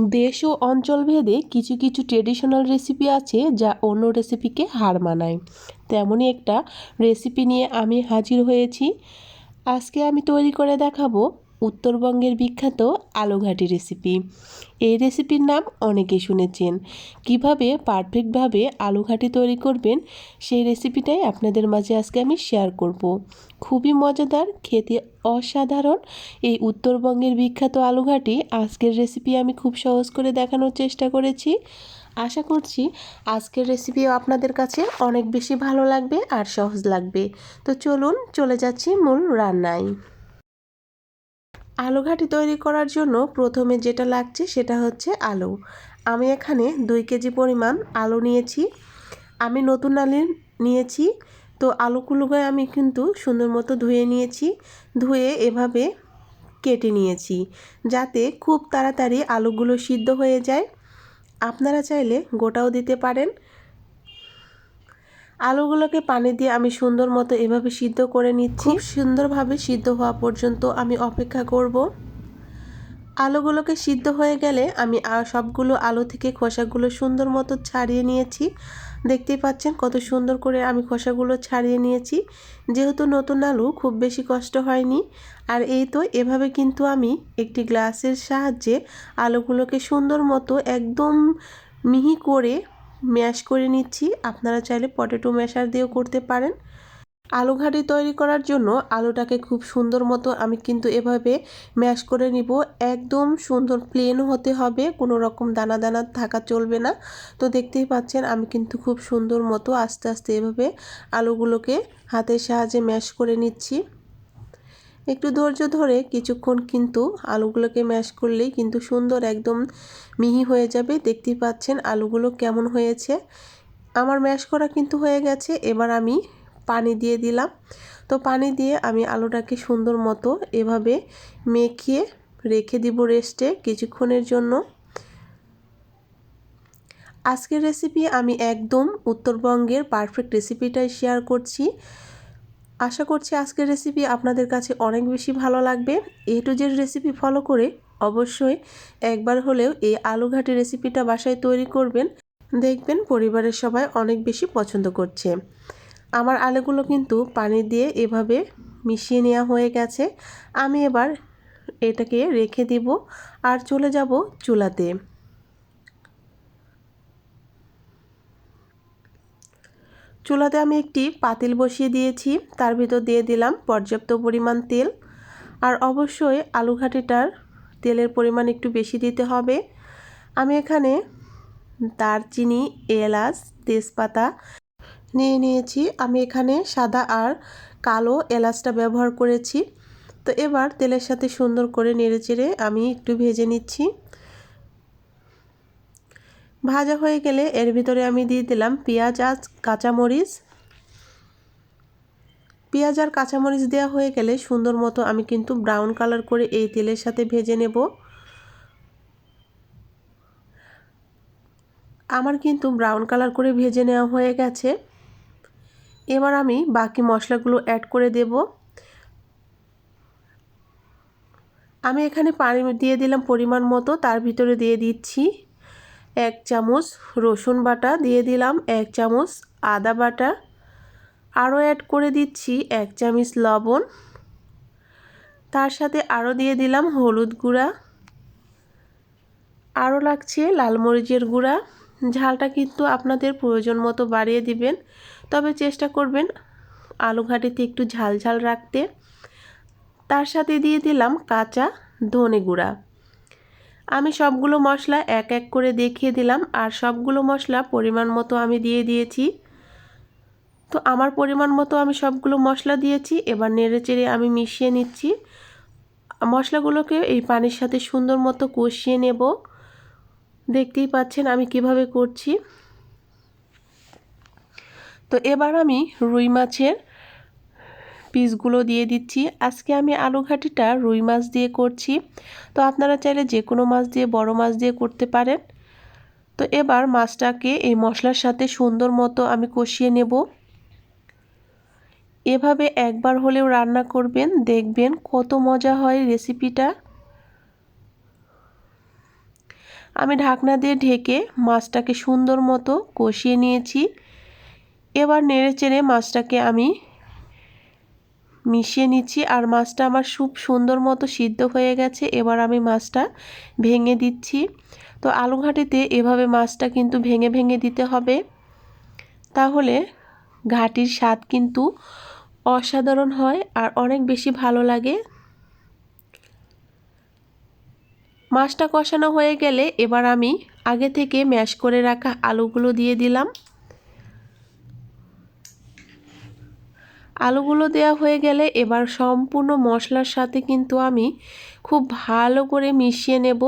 দেশ ও অঞ্চল ভেদে কিছু কিছু ট্রেডিশনাল রেসিপি আছে যা অন্য রেসিপিকে হার মানায়। তেমনই একটা রেসিপি নিয়ে আমি হাজির হয়েছি। আজকে আমি তৈরি করে দেখাবো উত্তরবঙ্গের বিখ্যাত আলুঘাটি রেসিপি এই রেসিপির নাম অনেকে শুনেছেন। কীভাবে পারফেক্টভাবে আলুঘাটি তৈরি করবেন, সেই রেসিপিটাই আপনাদের মাঝে আজকে আমি শেয়ার করব। খুবই মজাদার, খেতে অসাধারণ এই উত্তরবঙ্গের বিখ্যাত আলুঘাটি আজকের রেসিপি আমি খুব সহজ করে দেখানোর চেষ্টা করেছি। আশা করছি আজকের রেসিপিও আপনাদের কাছে অনেক বেশি ভালো লাগবে আর সহজ লাগবে। তো চলুন, চলে যাচ্ছি মূল রান্নায়। আলু ঘাটি তৈরি করার জন্য প্রথমে যেটা লাগছে সেটা হচ্ছে আলু। আমি এখানে দুই কেজি পরিমাণ আলু নিয়েছি। আমি নতুন আলু নিয়েছি। তো আলুগুলোকে আমি কিন্তু সুন্দর মতো ধুয়ে নিয়েছি। ধুয়ে এভাবে কেটে নিয়েছি যাতে খুব তাড়াতাড়ি আলুগুলো সিদ্ধ হয়ে যায়। আপনারা চাইলে গোটাও দিতে পারেন। আলুগুলোকে পানি দিয়ে আমি সুন্দর মতো এভাবে সিদ্ধ করে নিচ্ছি। সুন্দরভাবে সিদ্ধ হওয়া পর্যন্ত আমি অপেক্ষা করব। আলুগুলোকে সিদ্ধ হয়ে গেলে আমি সবগুলো আলু থেকে খোসাগুলো সুন্দর মতো ছাড়িয়ে নিয়েছি। দেখতেই পাচ্ছেন কত সুন্দর করে আমি খোসাগুলো ছাড়িয়ে নিয়েছি। যেহেতু নতুন আলু, খুব বেশি কষ্ট হয়নি। আর এই তো এভাবে কিন্তু আমি একটি গ্লাসের সাহায্যে আলুগুলোকে সুন্দর মতো একদম মিহি করে ম্যাশ করে নিচ্ছি। আপনারা চাইলে পটেটো ম্যাশার দিয়েও করতে পারেন। আলু ঘাটি তৈরি করার জন্য আলুটাকে খুব সুন্দর মতো আমি কিন্তু এভাবে ম্যাশ করে নিব। একদম সুন্দর প্লেন হতে হবে, কোনো রকম দানা দানা থাকা চলবে না। তো দেখতেই পাচ্ছেন, আমি কিন্তু খুব সুন্দর মতো আস্তে আস্তে এভাবে আলুগুলোকে হাতের সাহায্যে ম্যাশ করে নিচ্ছি। একটু ধৈর্য ধরে কিছুক্ষণ কিন্তু আলুগুলোকে ম্যাশ করলেই কিন্তু সুন্দর একদম মিহি হয়ে যাবে। দেখতেই পাচ্ছেন আলুগুলো কেমন হয়েছে। আমার ম্যাশ করা কিন্তু হয়ে গেছে। এবার আমি পানি দিয়ে দিলাম। তো পানি দিয়ে আমি আলুটাকে সুন্দর মতো এভাবে মেখিয়ে রেখে দিব রেস্টে কিছুক্ষণের জন্য। আজকের রেসিপি আমি একদম উত্তরবঙ্গের পারফেক্ট রেসিপিটাই শেয়ার করছি। আশা করছি আজকের রেসিপি আপনাদের কাছে অনেক বেশি ভালো লাগবে। A to Z recipe follow করে অবশ্যই একবার হলেও এই আলু ঘাটি রেসিপিটা বাসায় তৈরি করবেন। দেখবেন পরিবারের সবাই অনেক বেশি পছন্দ করছে। আমার আলুগুলো কিন্তু পানি দিয়ে এভাবে মিশিয়ে নেওয়া হয়ে গেছে। আমি এবার এটাকে রেখে দিব আর চলে যাব চুলাতে। চুলাতে আমি একটি পাতিল বসিয়ে দিয়েছি। তার ভিতর দিয়ে দিলাম পর্যাপ্ত পরিমাণ তেল। আর অবশ্যই আলু ঘাটিটার তেলের পরিমাণ একটু বেশি দিতে হবে। আমি এখানে দারচিনি, এলাচ, তেজপাতা নিয়ে নিয়েছি। আমি এখানে সাদা আর কালো এলাচটা ব্যবহার করেছি। তো এবার তেলের সাথে সুন্দর করে নেড়ে চেড়ে আমি একটু ভেজে নিচ্ছি। ভাজা হয়ে গেলে এর ভিতরে আমি দিয়ে দিলাম পেঁয়াজ আর কাঁচামরিচ। পেঁয়াজ আর কাঁচামরিচ দেওয়া হয়ে গেলে সুন্দর মতো আমি কিন্তু ব্রাউন কালার করে এই তেলের সাথে ভেজে নেব। আমার কিন্তু ব্রাউন কালার করে ভেজে নেওয়া হয়ে গেছে। এবার আমি বাকি মশলাগুলো অ্যাড করে দেব। আমি এখানে পানি দিয়ে দিলাম পরিমাণ মতো, তার ভিতরে দিয়ে দিচ্ছি। এক চামচ রসুন বাটা দিয়ে দিলাম, এক চামচ আদা বাটা। আরও অ্যাড করে দিচ্ছি এক চামচ লবণ। তার সাথে আরও দিয়ে দিলাম হলুদ গুঁড়া। আরও লাগছে লাল মরিচের গুঁড়া। ঝালটা কিন্তু আপনাদের প্রয়োজন মতো বাড়িয়ে দিবেন, তবে চেষ্টা করবেন আলু ঘাটিতে একটু ঝাল ঝাল রাখতে। তার সাথে দিয়ে দিলাম কাঁচা ধনে গুঁড়া। আমি সবগুলো মশলা এক এক করে দেখিয়ে দিলাম আর সবগুলো মশলা পরিমাণ মতো আমি দিয়ে দিয়েছি। তো আমার পরিমাণ মতো আমি সবগুলো মশলা দিয়েছি, এবার নেড়ে চেড়ে আমি মিশিয়ে নিচ্ছি। মশলাগুলোকে এই পানির সাথে সুন্দর মতো কষিয়ে নেব। দেখতেই পাচ্ছেন আমি কীভাবে করছি। তো এবার আমি রুই মাছের পিসগুলো দিয়ে দিচ্ছি। আজকে আমি আলু ঘাটিটা রুই মাছ দিয়ে করছি। তো আপনারা চাইলে যে কোনো মাছ দিয়ে, বড় মাছ দিয়ে করতে পারেন। তো এবার মাছটাকে এই মশলার সাথে সুন্দর মতো আমি কষিয়ে নেব। এভাবে একবার হলেও রান্না করবেন, দেখবেন কত মজা হয় রেসিপিটা। আমি ঢাকনা দিয়ে ঢেকে মাছটাকে সুন্দর মতো কষিয়ে নিয়েছি। এবার নেড়ে চেড়ে মাছটাকে আমি মিশিয়ে নিচ্ছি আর মাছটা আমার খুব সুন্দর মতো সিদ্ধ হয়ে গেছে। এবার আমি মাছটা ভেঙে দিচ্ছি। তো আলু ঘাটিতে এভাবে মাছটা কিন্তু ভেঙে ভেঙে দিতে হবে। তাহলে ঘাটির স্বাদ কিন্তু অসাধারণ হয় আর অনেক বেশি ভালো লাগে। মাছটা কষানো হয়ে গেলে এবার আমি আগে থেকে ম্যাশ করে রাখা আলুগুলো দিয়ে দিলাম। আলুগুলো দেওয়া হয়ে গেলে এবার সম্পূর্ণ মশলার সাথে কিন্তু আমি খুব ভালো করে মিশিয়ে নেব।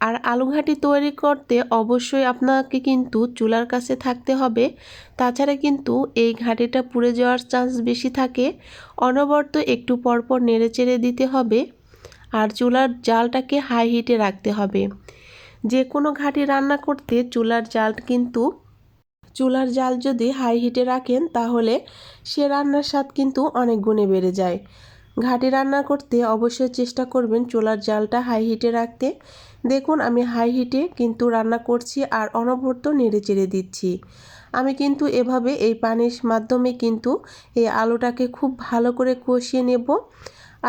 আর আলু ঘাটি তৈরি করতে অবশ্যই আপনাকে কিন্তু চুলার কাছে থাকতে হবে। তাছাড়া কিন্তু এই ঘাটিটা পুড়ে যাওয়ার চান্স বেশি থাকে। অনবরত একটু পরপর নেড়ে চেড়ে দিতে হবে আর চুলার জালটাকে হাই হিটে রাখতে হবে। যে কোনো ঘাটি রান্না করতে চুলার জাল কিন্তু চুলার জাল যদি হাই হিটে রাখেন, তাহলে সে রান্নার স্বাদ কিন্তু অনেক গুণে বেড়ে যায়। ঘাটি রান্না করতে অবশ্যই চেষ্টা করবেন চুলার জালটা হাই হিটে রাখতে। দেখুন, আমি হাই হিটে কিন্তু রান্না করছি আর অনবরত নেড়ে চেড়ে দিচ্ছি। আমি কিন্তু এভাবে এই পানির মাধ্যমে কিন্তু এই আলুটাকে খুব ভালো করে কষিয়ে নেব।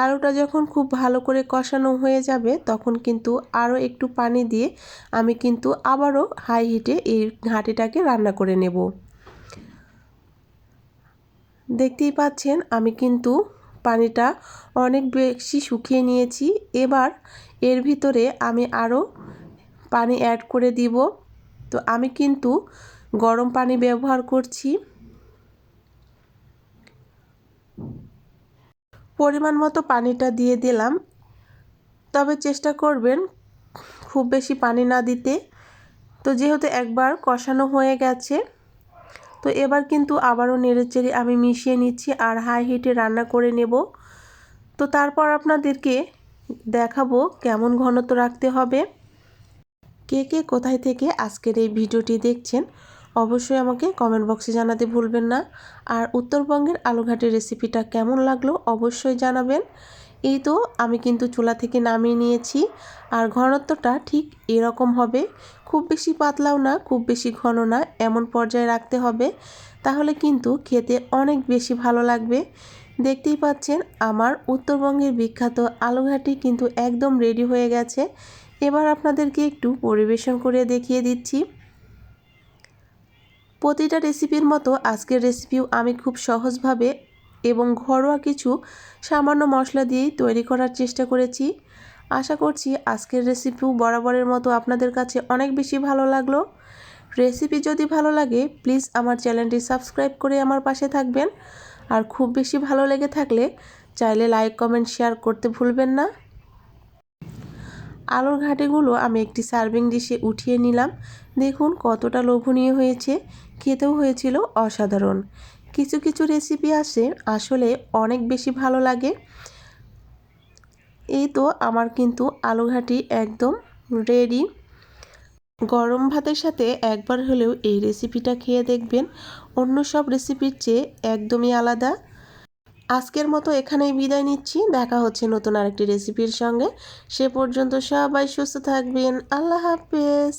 আলুটা যখন খুব ভালো করে কষানো হয়ে যাবে, তখন কিন্তু আরও একটু পানি দিয়ে আমি কিন্তু আবারও হাই হিটে এই ঘাটিটাকে রান্না করে নেব। দেখতেই পাচ্ছেন, আমি কিন্তু পানিটা অনেক বেশি শুকিয়ে নিয়েছি। এবার এর ভিতরে আমি আরও পানি অ্যাড করে দিব। তো আমি কিন্তু গরম পানি ব্যবহার করছি। পরিমাণ মতো পানিটা দিয়ে দিলাম। তবে চেষ্টা করবেন খুব বেশি পানি না দিতে। তো যেহেতু একবার কষানো হয়ে গেছে, তো এবার কিন্তু আবারও নেড়েচেড়ে আমি মিশিয়ে নিচ্ছি আর হাই হিটে রান্না করে নেব। তো তারপর আপনাদেরকে দেখাবো কেমন ঘনত্ব রাখতে হবে। কে কে কোথায় থেকে আজকের এই ভিডিওটি দেখছেন অবশ্যই আমাকে কমেন্ট বক্সে জানাতে ভুলবেন না। আর উত্তরবঙ্গের আলুঘাটের রেসিপিটা কেমন লাগল অবশ্যই জানাবেন। এই তো আমি কিন্তু চুলা থেকে নামিয়ে নিয়েছি। আর ঘনত্বটা ঠিক এরকম হবে। খুব বেশি পাতলাও না, খুব বেশি ঘন না, এমন পর্যায়ে রাখতে হবে। তাহলে কিন্তু খেতে অনেক বেশি ভালো লাগবে। দেখতেই পাচ্ছেন আমার উত্তরবঙ্গের বিখ্যাত আলুঘাটি কিন্তু একদম রেডি হয়ে গেছে। এবার আপনাদেরকে একটু পরিবেশন করে দেখিয়ে দিচ্ছি। প্রতিটা রেসিপির মতো আজকের রেসিপিও আমি খুব সহজভাবে এবং ঘরোয়া কিছু সামান্য মশলা দিয়েই তৈরি করার চেষ্টা করেছি। আশা করছি আজকের রেসিপিও বরাবরের মতো আপনাদের কাছে অনেক বেশি ভালো লাগল। রেসিপি যদি ভালো লাগে, প্লিজ আমার চ্যানেলটি সাবস্ক্রাইব করে আমার পাশে থাকবেন। আর খুব বেশি ভালো লেগে থাকলে, চাইলে লাইক, কমেন্ট, শেয়ার করতে ভুলবেন না। আলুর ঘাটিগুলো আমি একটি সার্ভিং ডিশে উঠিয়ে নিলাম। দেখুন কতটা লোভনীয় হয়েছে। খেতেও হয়েছিল অসাধারণ। কিছু কিছু রেসিপি আসে আসলে অনেক বেশি ভালো লাগে। এই তো আমার কিন্তু আলু ঘাটি একদম রেডি গরম ভাতের সাথে একবার হলেও এই রেসিপিটা খেয়ে দেখবেন। অন্য সব রেসিপির চেয়ে একদমই আলাদা। আজকের মতো এখানেই বিদায় নিচ্ছি। দেখা হচ্ছে নতুন আরেকটি রেসিপির সঙ্গে। সে পর্যন্ত সবাই সুস্থ থাকবেন। আল্লাহ হাফেজ।